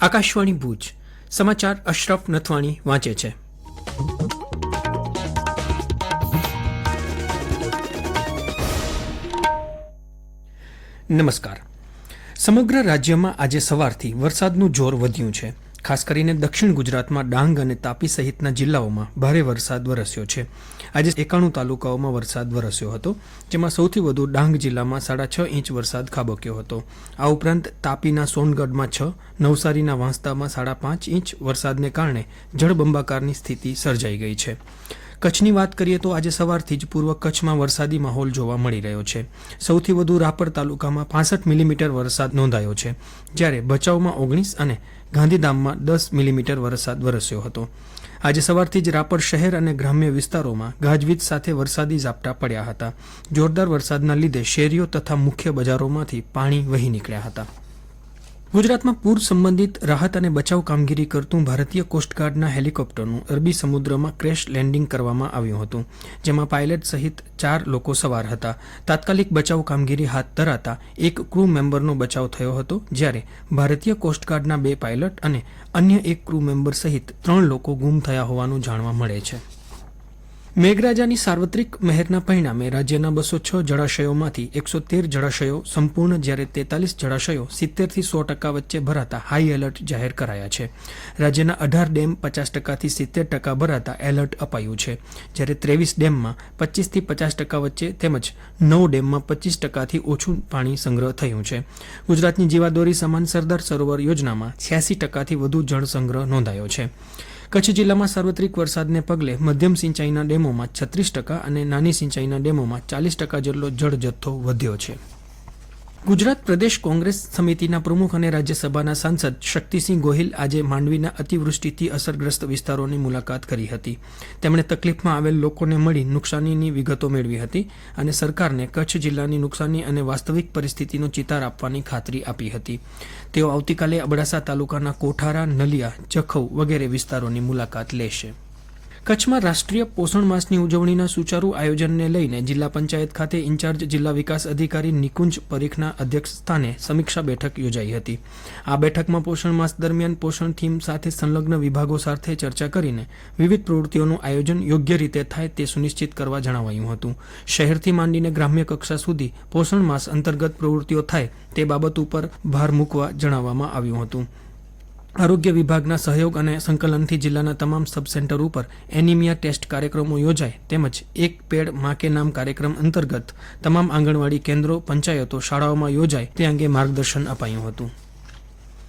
આકાશવાણી ભુજ. સમાચાર અશરફ નથવાણી વાંચે છે. નમસ્કાર. સમગ્ર રાજ્યમાં આજે સવારથી વરસાદનું જોર વધ્યું છે. ખાસ કરીને દક્ષિણ ગુજરાતમાં ડાંગ અને તાપી સહિતના જિલ્લાઓમાં ભારે વરસાદ વરસ્યો છે. આજે એકાણું તાલુકાઓમાં વરસાદ વરસ્યો હતો, જેમાં સૌથી વધુ ડાંગ જિલ્લામાં સાડા છ ઇંચ વરસાદ ખાબક્યો હતો. આ ઉપરાંત તાપીના સોનગઢમાં છ, નવસારીના વાંસદામાં સાડા પાંચ ઇંચ વરસાદને કારણે જળબંબાકારની સ્થિતિ સર્જાઈ ગઈ છે. કચ્છની વાત કરીએ તો આજે સવારથી જ પૂર્વ કચ્છમાં વરસાદી માહોલ જોવા મળી રહ્યો છે. સૌથી વધુ રાપર તાલુકામાં પાસઠ મિલીમીટર વરસાદ નોંધાયો છે. જ્યારે ભચાઉમાં ઓગણીસ અને ગાંધીધામમાં દસ મિલીમીટર વરસાદ વરસ્યો હતો. આજે સવારથી જ રાપર શહેર અને ગ્રામ્ય વિસ્તારોમાં ગાજવીજ સાથે વરસાદી ઝાપટા પડ્યા હતા. જોરદાર વરસાદના લીધે શેરીઓ તથા મુખ્ય બજારોમાંથી પાણી વહી નીકળ્યા હતા. ગુજરાતમાં પૂર સંબંધિત રાહત અને બચાવ કામગીરી કરતું ભારતીય કોસ્ટગાર્ડના હેલિકોપ્ટરનું અરબી સમુદ્રમાં ક્રેશ લેન્ડિંગ કરવામાં આવ્યું હતું, જેમાં પાયલટ સહિત ચાર લોકો સવાર હતા. તાત્કાલિક બચાવ કામગીરી હાથ ધરાતા એક ક્રૂ મેમ્બરનો બચાવ થયો હતો, જ્યારે ભારતીય કોસ્ટગાર્ડના બે પાયલટ અને અન્ય એક ક્રૂ મેમ્બર સહિત ત્રણ લોકો ગુમ થયા હોવાનું જાણવા મળે છે. મેઘરાજાની સાર્વત્રિક મહેરના પરિણામે રાજ્યના બસો છ જળાશયોમાંથી એકસો તેર જળાશયો સંપૂર્ણ જ્યારે તેતાલીસ જળાશયો સિત્તેરથી સો ટકા વચ્ચે ભરાતા હાઈ એલર્ટ જાહેર કરાયા છે. રાજ્યના અઢાર ડેમ પચાસ ટકાથી સિત્તેર ટકા ભરાતા એલર્ટ અપાયું છે. જ્યારે ત્રેવીસ ડેમમાં પચીસથી પચાસ ટકા વચ્ચે તેમજ નવ ડેમમાં પચીસ ટકાથી ઓછું પાણી સંગ્રહ થયું છે. ગુજરાતની જીવાદોરી સમાન સરદાર સરોવર યોજનામાં છ્યાસી ટકાથી વધુ જળ સંગ્રહ નોંધાયો છે. કચ્છ જિલ્લામાં સાર્વત્રિક વરસાદને પગલે મધ્યમ સિંચાઈના ડેમોમાં છત્રીસ ટકા અને નાની સિંચાઈના ડેમોમાં ચાલીસ ટકા જેટલો જળ જથ્થો વધ્યો છે. ગુજરાત પ્રદેશ કોંગ્રેસ સમિતિના પ્રમુખ અને રાજ્યસભાના સાંસદ શક્તિસિંહ ગોહિલ આજે માંડવીના અતિવૃષ્ટિથી અસરગ્રસ્ત વિસ્તારોની મુલાકાત કરી હતી. તેમણે તકલીફમાં આવેલ લોકોને મળી નુકસાનીની વિગતો મેળવી હતી અને સરકારને કચ્છ જિલ્લાની નુકસાની અને વાસ્તવિક પરિસ્થિતિનો ચિતાર આપવાની ખાતરી આપી હતી. તેઓ આવતીકાલે અબડાસા તાલુકાના કોઠારા, નલિયા, જખૌ વગેરે વિસ્તારોની મુલાકાત લેશે. કચ્છમાં રાષ્ટ્રીય પોષણ માસની ઉજવણીના સુચારુ આયોજનને લઈને જિલ્લા પંચાયત ખાતે ઇન્ચાર્જ જિલ્લા વિકાસ અધિકારી નિકુંજ પરીખના અધ્યક્ષ સ્થાને સમીક્ષા બેઠક યોજાઈ હતી. આ બેઠકમાં પોષણ માસ દરમિયાન પોષણ થીમ સાથે સંલગ્ન વિભાગો સાથે ચર્ચા કરીને વિવિધ પ્રવૃત્તિઓનું આયોજન યોગ્ય રીતે થાય તે સુનિશ્ચિત કરવા જણાવાયું હતું. શહેરથી માંડીને ગ્રામ્ય કક્ષા સુધી પોષણ માસ અંતર્ગત પ્રવૃત્તિઓ થાય તે બાબત ઉપર ભાર મૂકવા જણાવવામાં આવ્યું હતું. આરોગ્ય વિભાગના સહયોગ અને સંકલનથી જિલ્લાના તમામ સબ સેન્ટર ઉપર એનિમિયા ટેસ્ટ કાર્યક્રમો યોજાય તેમજ એક પેડ માકે નામ કાર્યક્રમ અંતર્ગત તમામ આંગણવાડી કેન્દ્રો, પંચાયતો, શાળાઓમાં યોજાય તે અંગે માર્ગદર્શન અપાયું હતું.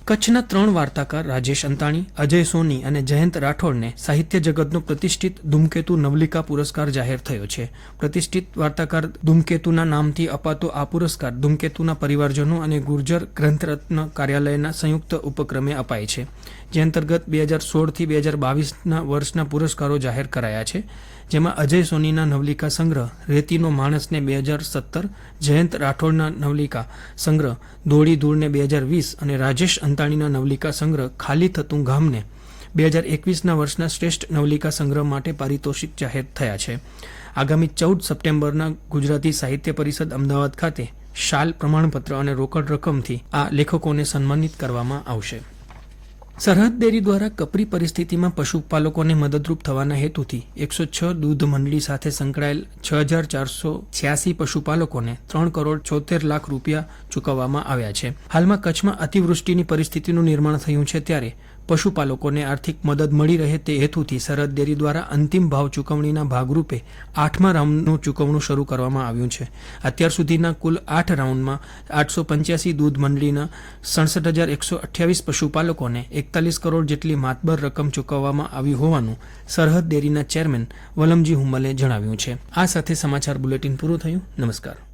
કચ્છના ત્રણ વાર્તાકાર રાજેશ અંતાણી, અજય સોની અને જયંત રાઠોડને સાહિત્ય જગતનો પ્રતિષ્ઠિત ધૂમકેતુ નવલિકા પુરસ્કાર જાહેર થયો છે. પ્રતિષ્ઠિત વાર્તાકાર ધૂમકેતુના નામથી અપાતો આ પુરસ્કાર ધૂમકેતુના પરિવારજનો અને ગુર્જર ગ્રંથરત્ન કાર્યાલયના સંયુક્ત ઉપક્રમે અપાય છે. જે અંતર્ગત બે હજાર સોળથી બે હજાર બાવીસના વર્ષના પુરસ્કારો જાહેર કરાયા છે. જેમાં અજય સોનીના નવલિકા સંગ્રહ, રેતીનો માણસને બે હજાર સત્તર, જયંત રાઠોડના નવલિકા સંગ્રહ, દોડી ધૂળને બે હજાર વીસ અને રાજેશ અંતાણીના નવલિકા સંગ્રહ ખાલી થતું ગામને બે હજાર એકવીસના વર્ષના શ્રેષ્ઠ નવલિકા સંગ્રહ માટે પારિતોષિક જાહેર થયા છે. આગામી ચૌદ સપ્ટેમ્બરના ગુજરાતી સાહિત્ય પરિષદ અમદાવાદ ખાતે શાલ પ્રમાણપત્ર અને રોકડ રકમથી આ લેખકોને સન્માનિત કરવામાં આવશે. સરહદ ડેરી દ્વારા કપરી પરિસ્થિતિમાં પશુપાલકોને મદદરૂપ થવાના હેતુથી એકસો છ દૂધ મંડળી સાથે સંકળાયેલ છ હજાર ચારસો છ્યાસી પશુપાલકોને ત્રણ કરોડ છોતેર લાખ રૂપિયા ચૂકવવામાં આવ્યા છે. હાલમાં કચ્છમાં અતિવૃષ્ટિની પરિસ્થિતિનું નિર્માણ થયું છે ત્યારે પશુપાલકોને આર્થિક મદદ મળી રહે તે હેતુથી સરહદ ડેરી દ્વારા અંતિમ ભાવ ચૂકવણીના ભાગરૂપે આઠમા રાઉન્ડનું ચૂકવણું શરૂ કરવામાં આવ્યું છે. અત્યાર સુધીના કુલ આઠ રાઉન્ડમાં આઠસો પંચ્યાસી દૂધ મંડળીના સડસઠ હજાર એકસો અઠ્યાવીસ પશુપાલકોને એકતાલીસ કરોડ જેટલી માતબર રકમ ચૂકવવામાં આવી હોવાનું સરહદ ડેરીના ચેરમેન વલમજી હુંમલે જણાવ્યું છે. આ સાથે સમાચાર બુલેટિન પૂરું થયું. નમસ્કાર.